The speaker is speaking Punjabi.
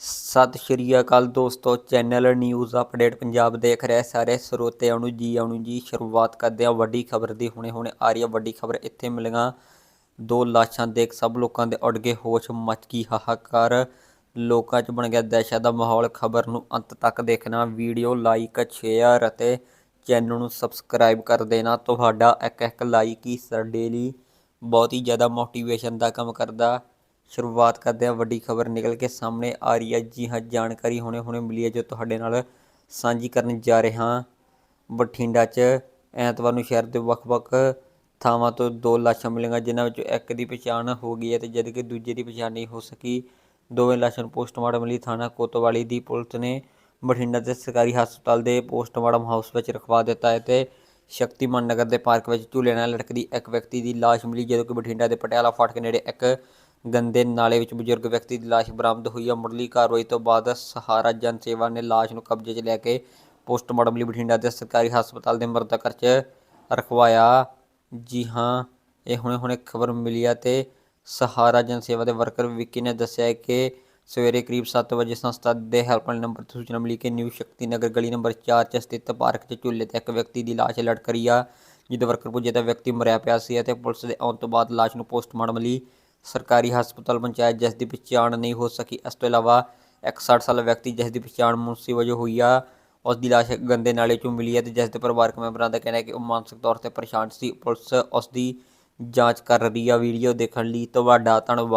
ਸਤਿ ਸ਼੍ਰੀ ਅਕਾਲ ਦੋਸਤੋ, ਚੈਨਲ ਨਿਊਜ਼ ਅਪਡੇਟ ਪੰਜਾਬ ਦੇਖ ਰਹੇ ਸਾਰੇ ਸਰੋਤਿਆਂ ਨੂੰ ਜੀ ਆਉਣ ਜੀ। ਸ਼ੁਰੂਆਤ ਕਰਦੇ ਹਾਂ ਵੱਡੀ ਖਬਰ ਦੀ। ਹੁਣੇ ਹੁਣੇ ਆ ਰਹੀ ਹੈ ਵੱਡੀ ਖਬਰ। ਇੱਥੇ ਮਿਲੀਆਂ ਦੋ ਲਾਸ਼ਾਂ ਦੇਖ ਸਭ ਲੋਕਾਂ ਦੇ ਉੱਡ ਗਏ ਹੋਸ਼, ਮਚ ਗਈ ਹਾਹਾਕਾਰ। ਲੋਕਾਂ 'ਚ ਬਣ ਗਿਆ ਦਹਿਸ਼ਤ ਦਾ ਮਾਹੌਲ। ਖਬਰ ਨੂੰ ਅੰਤ ਤੱਕ ਦੇਖਣਾ, ਵੀਡੀਓ ਲਾਈਕ, ਸ਼ੇਅਰ ਅਤੇ ਚੈਨਲ ਨੂੰ ਸਬਸਕ੍ਰਾਈਬ ਕਰ ਦੇਣਾ। ਤੁਹਾਡਾ ਇੱਕ ਇੱਕ ਲਾਈਕ ਹੀ ਸਾਡੇ ਲਈ ਬਹੁਤ ਹੀ ਜ਼ਿਆਦਾ ਮੋਟੀਵੇਸ਼ਨ ਦਾ ਕੰਮ ਕਰਦਾ। ਸ਼ੁਰੂਆਤ ਕਰਦੇ ਹਾਂ। ਵੱਡੀ ਖਬਰ ਨਿਕਲ ਕੇ ਸਾਹਮਣੇ ਆ ਰਹੀ ਹੈ। ਜੀ ਹਾਂ, ਜਾਣਕਾਰੀ ਹੁਣੇ ਹੁਣੇ ਮਿਲੀ ਹੈ ਜੋ ਤੁਹਾਡੇ ਨਾਲ ਸਾਂਝੀ ਕਰਨ ਜਾ ਰਿਹਾ ਹਾਂ। ਬਠਿੰਡਾ 'ਚ ਐਤਵਾਰ ਨੂੰ ਸ਼ਹਿਰ ਦੇ ਵੱਖ-ਵੱਖ ਥਾਵਾਂ ਤੋਂ ਦੋ ਲਾਸ਼ਾਂ ਮਿਲੀਆਂ, ਜਿਨ੍ਹਾਂ ਵਿੱਚੋਂ ਇੱਕ ਦੀ ਪਛਾਣ ਹੋ ਗਈ ਹੈ ਤੇ ਜਦਕਿ ਦੂਜੇ ਦੀ ਪਛਾਣ ਨਹੀਂ ਹੋ ਸਕੀ। ਦੋਵੇਂ ਲਾਸ਼ਾਂ ਨੂੰ ਪੋਸਟਮਾਰਟਮ ਲਈ ਥਾਣਾ ਕੋਤਵਾਲੀ ਦੀ ਪੁਲਿਸ ਨੇ ਬਠਿੰਡਾ ਦੇ ਸਰਕਾਰੀ ਹਸਪਤਾਲ ਦੇ ਪੋਸਟਮਾਰਟਮ ਹਾਊਸ ਵਿੱਚ ਰਖਵਾ ਦਿੱਤਾ ਹੈ ਤੇ ਸ਼ਕਤੀਮਾਨ ਨਗਰ ਦੇ ਪਾਰਕ ਵਿੱਚ ਝੂਲੇ ਨਾਲ ਲਟਕਦੀ ਇੱਕ ਵਿਅਕਤੀ ਦੀ ਲਾਸ਼ ਮਿਲੀ, ਜਦੋਂ ਕਿ ਬਠਿੰਡਾ ਦੇ ਪਟਿਆਲਾ ਫਾਟਕ ਨੇੜੇ ਇੱਕ ਗੰਦੇ ਨਾਲੇ ਵਿੱਚ ਬਜ਼ੁਰਗ ਵਿਅਕਤੀ ਦੀ ਲਾਸ਼ ਬਰਾਮਦ ਹੋਈ। ਹੈ ਮੁੱਢਲੀ ਕਾਰਵਾਈ ਤੋਂ ਬਾਅਦ ਸਹਾਰਾ ਜਨ ਸੇਵਾ ਨੇ ਲਾਸ਼ ਨੂੰ ਕਬਜ਼ੇ 'ਚ ਲੈ ਕੇ ਪੋਸਟਮਾਰਟਮ ਲਈ ਬਠਿੰਡਾ ਦੇ ਸਰਕਾਰੀ ਹਸਪਤਾਲ ਦੇ ਮਰਦਾ ਘਰ 'ਚ ਰਖਵਾਇਆ। ਜੀ ਹਾਂ, ਇਹ ਹੁਣੇ ਹੁਣੇ ਖਬਰ ਮਿਲੀ ਹੈ ਤੇ ਸਹਾਰਾ ਜਨ ਸੇਵਾ ਦੇ ਵਰਕਰ ਵਿੱਕੀ ਨੇ ਦੱਸਿਆ ਹੈ ਕਿ ਸਵੇਰੇ ਕਰੀਬ 7 ਵਜੇ ਸੰਸਥਾ ਦੇ ਹੈਲਪਲਾਈਨ ਨੰਬਰ ਤੋਂ ਸੂਚਨਾ ਮਿਲੀ ਕਿ ਨਿਊ ਸ਼ਕਤੀ ਨਗਰ ਗਲੀ ਨੰਬਰ 4 'ਚ ਸਥਿਤ ਪਾਰਕ 'ਚ ਝੂਲੇ ਤੇ ਇੱਕ ਵਿਅਕਤੀ ਦੀ ਲਾਸ਼ ਲਟਕ ਰਹੀ ਆ ਜਦੋਂ ਵਰਕਰ ਪੁੱਜੇ ਤਾਂ ਵਿਅਕਤੀ ਮਰਿਆ ਪਿਆ ਸੀ ਅਤੇ ਪੁਲਿਸ ਦੇ ਆਉਣ ਤੋਂ ਬਾਅਦ ਲਾਸ਼ ਨੂੰ ਪੋਸਟਮਾਰਟਮ ਲਈ ਸਰਕਾਰੀ ਹਸਪਤਾਲ ਪਹੁੰਚਾਇਆ ਜਿਸ ਦੀ ਪਛਾਣ ਨਹੀਂ ਹੋ ਸਕੀ, ਇਸ ਤੋਂ ਇਲਾਵਾ ਇੱਕ 60 ਸਾਲਾ ਵਿਅਕਤੀ ਜਿਸ ਦੀ ਪਛਾਣ ਮੁਨਸੀ ਵਜੋਂ ਹੋਈ ਆ, ਉਸ ਦੀ ਲਾਸ਼ ਗੰਦੇ ਨਾਲੇ 'ਚੋਂ ਮਿਲੀ ਹੈ ਤੇ ਜਿਸ ਦੇ ਪਰਿਵਾਰਕ ਮੈਂਬਰਾਂ ਦਾ ਕਹਿਣਾ ਹੈ ਕਿ ਉਹ ਮਾਨਸਿਕ ਤੌਰ ਤੇ ਪਰੇਸ਼ਾਨ ਸੀ। ਪੁਲਿਸ ਉਸ ਦੀ ਜਾਂਚ ਕਰ ਰਹੀ ਆ ਵੀਡੀਓ ਦੇਖਣ ਲਈ। ਤੁਹਾਡਾ ਧੰਨਵਾਦ।